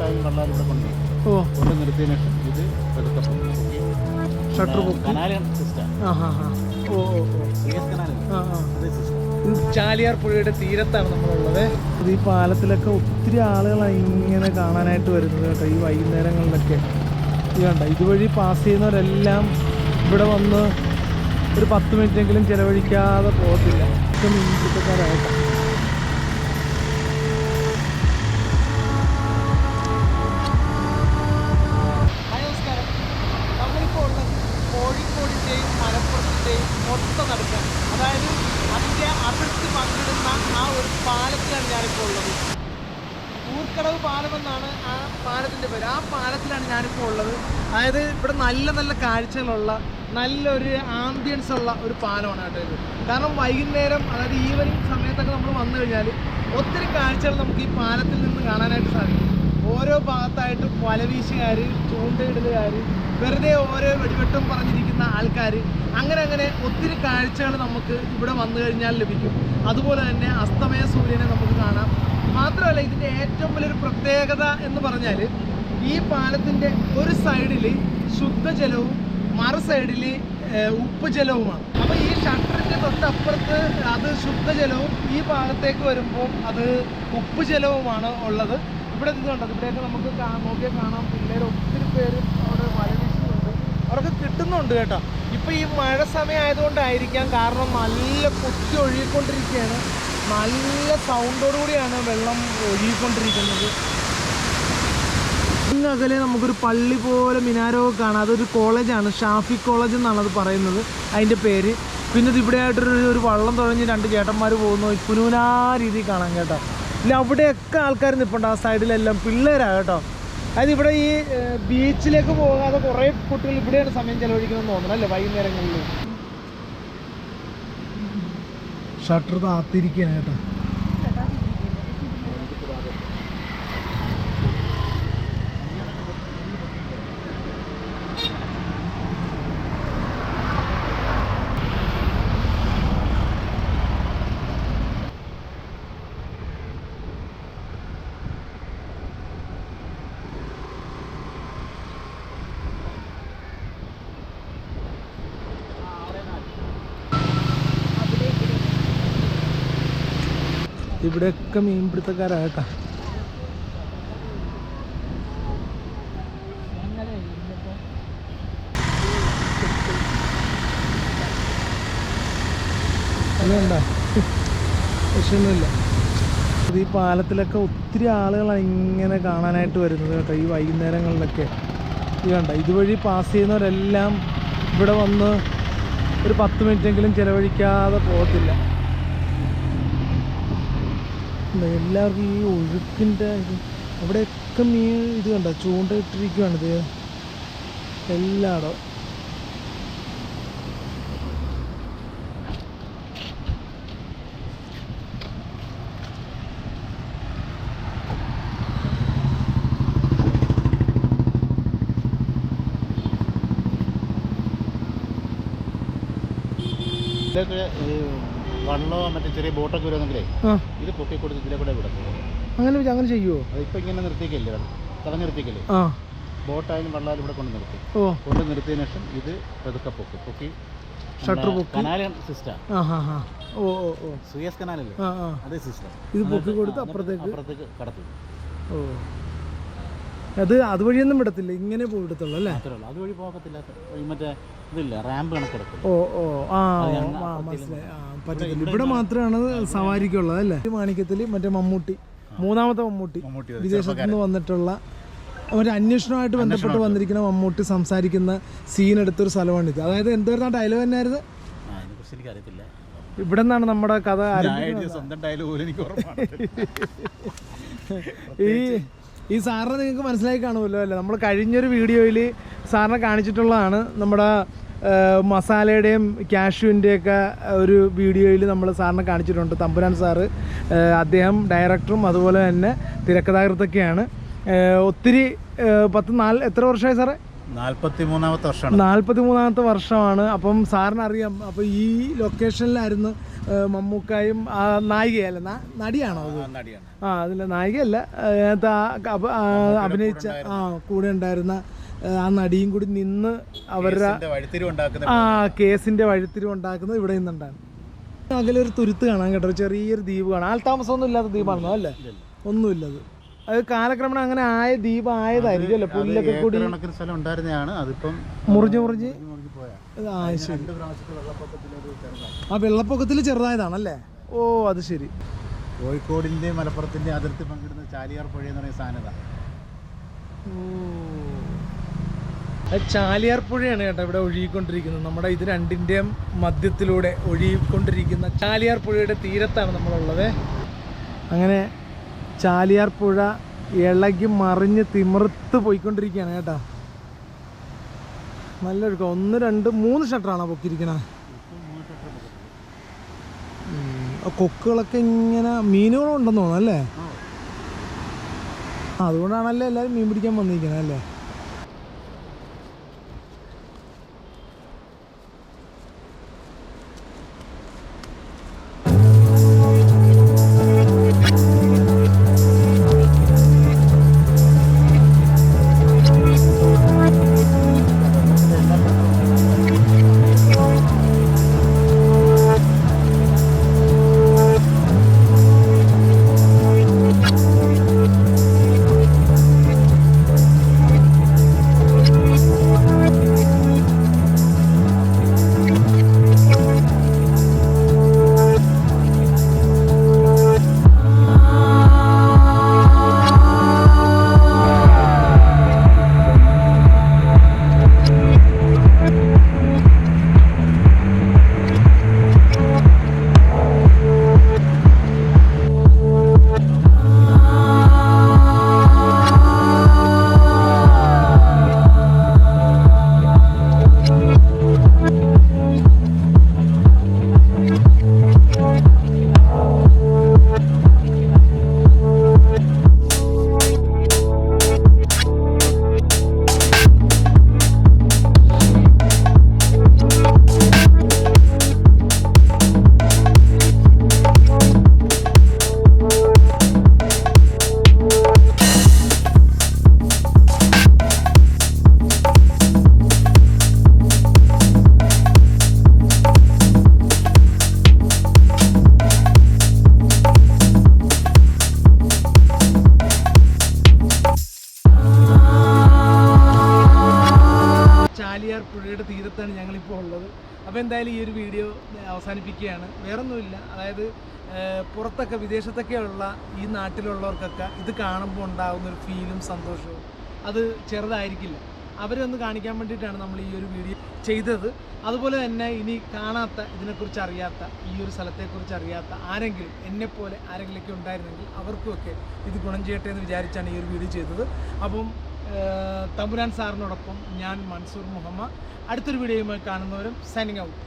ബോട്ടായി വെള്ളം ഇവിടെ കൊണ്ടുപോയി ഓ. കൊണ്ട് നിർത്തിയതിന് ശേഷം ഇത് ഷട്ടർ ചാലിയാർ പുഴയുടെ തീരത്താണ് നമ്മളുള്ളത്. ഈ പാലത്തിലൊക്കെ ഒത്തിരി ആളുകളാണ് ഇങ്ങനെ കാണാനായിട്ട് വരുന്നത് കേട്ടോ ഈ വൈകുന്നേരങ്ങളിലൊക്കെ. ഇത് കണ്ട? ഇതുവഴി പാസ് ചെയ്യുന്നവരെല്ലാം ഇവിടെ വന്ന് ഒരു പത്ത് മിനിറ്റെങ്കിലും ചിലവഴിക്കാതെ പോകത്തില്ല. ഇപ്പം മീൻപിടുത്തക്കാരായിട്ടാണ് ഊർക്കടവ് പാലമെന്നാണ് ആ പാലത്തിന്റെ പേര്. ആ പാലത്തിലാണ് ഞാനിപ്പോൾ ഉള്ളത്. അതായത് ഇവിടെ നല്ല നല്ല കാഴ്ചകളുള്ള നല്ലൊരു ആംബിയൻസ് ഉള്ള ഒരു പാലമാണ് കേട്ടോ ഇത്. കാരണം വൈകുന്നേരം അതായത് ഈവനിങ് സമയത്തൊക്കെ നമ്മൾ വന്നു കഴിഞ്ഞാൽ ഒത്തിരി കാഴ്ചകൾ നമുക്ക് ഈ പാലത്തിൽ നിന്ന് കാണാനായിട്ട് സാധിക്കും. ഓരോ ഭാഗത്തായിട്ട് വലവീശുകാർ ചൂണ്ടയിടലുകാർ വെറുതെ ഓരോ വെടിവെട്ടും പറഞ്ഞിരിക്കുന്ന ആൾക്കാർ അങ്ങനെ അങ്ങനെ ഒത്തിരി കാഴ്ചകൾ നമുക്ക് ഇവിടെ വന്നു കഴിഞ്ഞാൽ ലഭിക്കും. അതുപോലെ തന്നെ അസ്തമയ സൂര്യനെ നമുക്ക് കാണാം. മാത്രമല്ല ഇതിന്റെ ഏറ്റവും വലിയൊരു പ്രത്യേകത എന്ന് പറഞ്ഞാൽ ഈ പാലത്തിന്റെ ഒരു സൈഡിൽ ശുദ്ധജലവും മറു സൈഡിൽ ഉപ്പ് ജലവുമാണ് അപ്പോൾ ഈ ഷട്ടറിന്റെ തൊട്ടപ്പുറത്ത് അത് ശുദ്ധജലവും ഈ ഭാഗത്തേക്ക് വരുമ്പോൾ അത് ഉപ്പ് ജലവുമാണ് ഉള്ളത്. ഇവിടെ ഇത് ഇവിടെയൊക്കെ നമുക്ക് നോക്കിയാൽ കാണാം. പിള്ളേർ ഒത്തിരി പേര് അവർക്ക് കിട്ടുന്നുണ്ട് കേട്ടോ. ഇപ്പോൾ ഈ മഴ സമയമായതുകൊണ്ടായിരിക്കാം കാരണം നല്ല കുത്തി ഒഴുകിക്കൊണ്ടിരിക്കുകയാണ്. നല്ല സൗണ്ടോടുകൂടിയാണ് വെള്ളം ഒഴുകിക്കൊണ്ടിരിക്കുന്നത്. ഇങ്ങ് അകലെ നമുക്കൊരു പള്ളി പോലെ മിനാരമൊക്കെ കാണാം. അതൊരു കോളേജാണ്. ഷാഫി കോളേജ് എന്നാണ് അത് പറയുന്നത് അതിന്റെ പേര്. പിന്നെ ഇവിടെ ആയിട്ടൊരു ഒരു വള്ളം തുഴഞ്ഞ് രണ്ട് ചേട്ടന്മാർ പോകുന്നു. പുനൂനാ രീതിയിൽ കാണാം കേട്ടോ. ഇല്ല അവിടെയൊക്കെ ആൾക്കാർ നിൽപ്പുണ്ട് ആ സൈഡിലെല്ലാം പിള്ളേരാണ് കേട്ടോ. അതായത് ഇവിടെ ഈ ബീച്ചിലേക്ക് പോകാതെ കുറേ കുട്ടികൾ ഇവിടെയാണ് സമയം ചെലവഴിക്കണമെന്ന് തോന്നുന്നു അല്ലേ? വൈകുന്നേരങ്ങളിൽ. ഷട്ടർ താത്തിരിക്കുകയാണ് കേട്ടോ. ഇവിടെയൊക്കെ മീൻപിടുത്തക്കാരാകട്ടാ അതുകൊണ്ടാ പ്രശ്നമൊന്നുമില്ല ഈ പാലത്തിലൊക്കെ ഒത്തിരി ആളുകളാണ് ഇങ്ങനെ കാണാനായിട്ട് വരുന്നത് കേട്ടോ ഈ വൈകുന്നേരങ്ങളിലൊക്കെ. ഇത് കണ്ട? ഇതുവഴി പാസ് ചെയ്യുന്നവരെല്ലാം ഇവിടെ വന്ന് ഒരു പത്ത് മിനിറ്റെങ്കിലും ചിലവഴിക്കാതെ പോകത്തില്ല. എല്ലാവർക്കും ഈ ഒഴുക്കിന്റെ ഇത്. അവിടെയൊക്കെ മീൻ ഇത് കണ്ട? ചൂണ്ട ചൂണ്ടയിട്ടിരിക്കുകയാണിത് എല്ലായിടം ഇതൊക്കെ ഈ വള്ളമോ മറ്റേ ചെറിയ ബോട്ടൊക്കെ വരുവാണെങ്കിലേ ഇത് പൊക്കി കൊടുത്ത് ഇതിലെ കൂടെ വിടും. അങ്ങനെ അങ്ങനെ ചെയ്യുമോ അതിപ്പോ ഇങ്ങനെ നിർത്തിക്കല്ലേ തടഞ്ഞു നിർത്തിക്കല്ലേ ബോട്ടായാലും വള്ളാലും ഇവിടെ കൊണ്ട് നിർത്തി. കൊണ്ട് നിർത്തിയതിനു ശേഷം ഇത് പതുക്കെ പൊക്കി പൊക്കി ഷട്ടർ പൊക്കി. സിസ്റ്റം. ഓ ഓ ഓ. സുയസ് കനാലല്ലേ? ആ ആ. അതേ സിസ്റ്റം. ഇത് പൊക്കി കൊടുത്ത് അപ്പുറത്തേക്ക് അപ്പുറത്തേക്ക് കടത്തി. ഓ. അത് അതുവഴിയൊന്നും വിടത്തില്ല. ഇങ്ങനെ പോയിടത്തുള്ളൂ അല്ലേ? അതുവഴി പോകത്തില്ല. ഈ മറ്റേ ഇതില്ല റാമ്പ് കണക്കെടുക്കും ഓ ഓ ആ ഓ, മനസ്സിലായി. ആ പറ്റത്തില്ല ഇവിടെ മാത്രമാണ് സവാരിക്കുള്ളത് അല്ലേ? ഈ മാണിക്യത്തിൽ മറ്റേ മമ്മൂട്ടി. മൂന്നാമത്തെ മമ്മൂട്ടി. മമ്മൂട്ടി വിദേശത്തു നിന്ന് വന്നിട്ടുള്ള ഒരു അന്വേഷണമായിട്ട് ബന്ധപ്പെട്ട് വന്നിരിക്കുന്ന മമ്മൂട്ടി സംസാരിക്കുന്ന സീൻ എടുത്തൊരു സ്ഥലമാണിത്. അതായത് എന്തായിരുന്നു ആ ഡയലോഗ് തന്നെയായിരുന്നു? ആ അതിനെക്കുറിച്ച് എനിക്ക് അറിയത്തില്ല ഇവിടെ നിന്നാണ് നമ്മുടെ കഥ ഞാൻ എഴുതിയ സ്വന്തം ഡയലോഗ് പോലും എനിക്ക് ഓർമ്മ ഈ ഈ സാറിനെ നിങ്ങൾക്ക് മനസ്സിലായി കാണുമല്ലോ അല്ലേ? നമ്മൾ കഴിഞ്ഞൊരു വീഡിയോയിൽ സാറിനെ കാണിച്ചിട്ടുള്ളതാണ് നമ്മുടെ മസാലയുടെയും ക്യാഷുവിന്റെയൊക്കെ ഒരു വീഡിയോയിൽ നമ്മൾ സാറിനെ കാണിച്ചിട്ടുണ്ട്. തമ്പുരാൻ സാറ് അദ്ദേഹം ഡയറക്ടറും അതുപോലെ തന്നെ തിരക്കഥാകൃത്തൊക്കെയാണ്. ഒത്തിരി പത്ത് നാല് എത്ര വർഷമായി സാറേ? നാൽപ്പത്തി മൂന്നാമത്തെ വർഷമാണ്. നാൽപ്പത്തി മൂന്നാമത്തെ വർഷമാണ്. അപ്പം സാറിനറിയാം അപ്പോൾ ഈ ലൊക്കേഷനിലായിരുന്നു മമ്മൂക്കായും ആ, നായികയല്ല നടിയാണോ അത്? ആ അതിലെ നായികയല്ല. അതിനകത്ത് ആ അഭിനയിച്ച ആ കൂടെ ഉണ്ടായിരുന്ന ആ നടിയും കൂടി നിന്ന് അവരുടെ ആ കേസിന്റെ വഴിത്തിരിവ് ഉണ്ടാക്കുന്നത് ഇവിടെ നിന്നുണ്ടാണ്. അകലൊരു തുരുത്ത് കാണാൻ കേട്ടോ. ചെറിയൊരു ദ്വീപ് കാണാം. ആൾ താമസമൊന്നും ഇല്ലാത്ത ദ്വീപാണോ അല്ലേ ഒന്നുമില്ലത്. അത് കാലക്രമണം അങ്ങനെ ആയ ദ്വീപ് ആയതായിരിക്കും അല്ലേ പുല്ലൊക്കെ കൂടി കണക്കിന് സ്ഥലം ഉണ്ടായിരുന്നതാണ്. അതിപ്പം മുറിഞ്ഞ് മുറിഞ്ഞ് ആ ശരി. ആ വെള്ളപ്പൊക്കത്തിൽ ചെറുതായതാണല്ലേ? ഓ അത് ശരി. കോഴിക്കോടിന്റെ മലപ്പുറത്തിന്റെ അതിർത്തി പങ്കിടുന്ന ചാലിയാർ പുഴ എന്ന് പറയുന്ന സാധനത ചാലിയാർ പുഴയാണ് കേട്ടോ ഇവിടെ ഒഴുകിക്കൊണ്ടിരിക്കുന്നത്. നമ്മുടെ ഇത് രണ്ടിന്റെയും മധ്യത്തിലൂടെ ഒഴുകിക്കൊണ്ടിരിക്കുന്ന ചാലിയാർ പുഴയുടെ തീരത്താണ് നമ്മളുള്ളത്. അങ്ങനെ ചാലിയാർ പുഴ ഇളകി മറിഞ്ഞ് തിമിർത്ത് പോയിക്കൊണ്ടിരിക്കുകയാണ് കേട്ടോ. നല്ലൊരു ഒന്ന് രണ്ട് മൂന്ന് ഷട്ടറാണോ പൊക്കിയിരിക്കണ? കൊക്കുകളൊക്കെ ഇങ്ങനെ മീനുകളുണ്ടെന്ന് തോന്നുന്നു അല്ലേ? അതുകൊണ്ടാണല്ലേ എല്ലാവരും മീൻ പിടിക്കാൻ വന്നിരിക്കുന്നത് അല്ലേ? ഉള്ളത് അപ്പോൾ എന്തായാലും ഈ ഒരു വീഡിയോ അവസാനിപ്പിക്കുകയാണ്. വേറൊന്നുമില്ല. അതായത് പുറത്തൊക്കെ വിദേശത്തൊക്കെ ഉള്ള ഈ നാട്ടിലുള്ളവർക്കൊക്കെ ഇത് കാണുമ്പോൾ ഉണ്ടാകുന്ന ഒരു ഫീലും സന്തോഷവും അത് ചെറുതായിരിക്കില്ല. അവരൊന്ന് കാണിക്കാൻ വേണ്ടിയിട്ടാണ് നമ്മൾ ഈ ഒരു വീഡിയോ ചെയ്തത്. അതുപോലെ തന്നെ ഇനി കാണാത്ത ഇതിനെക്കുറിച്ച് അറിയാത്ത ഈ ഒരു സ്ഥലത്തെക്കുറിച്ച് അറിയാത്ത ആരെങ്കിലും എന്നെപ്പോലെ ആരെങ്കിലുമൊക്കെ ഉണ്ടായിരുന്നെങ്കിൽ അവർക്കുമൊക്കെ ഇത് ഗുണം ചെയ്യട്ടെ എന്ന് വിചാരിച്ചാണ് ഈ ഒരു വീഡിയോ ചെയ്തത്. അപ്പം തമ്പുരാൻ സാറിനോടൊപ്പം ഞാൻ മൻസൂർ മുഹമ്മദ്. അടുത്തൊരു വീഡിയോയുമായി കാണുന്നവരും സൈനിങ് ഔട്ട്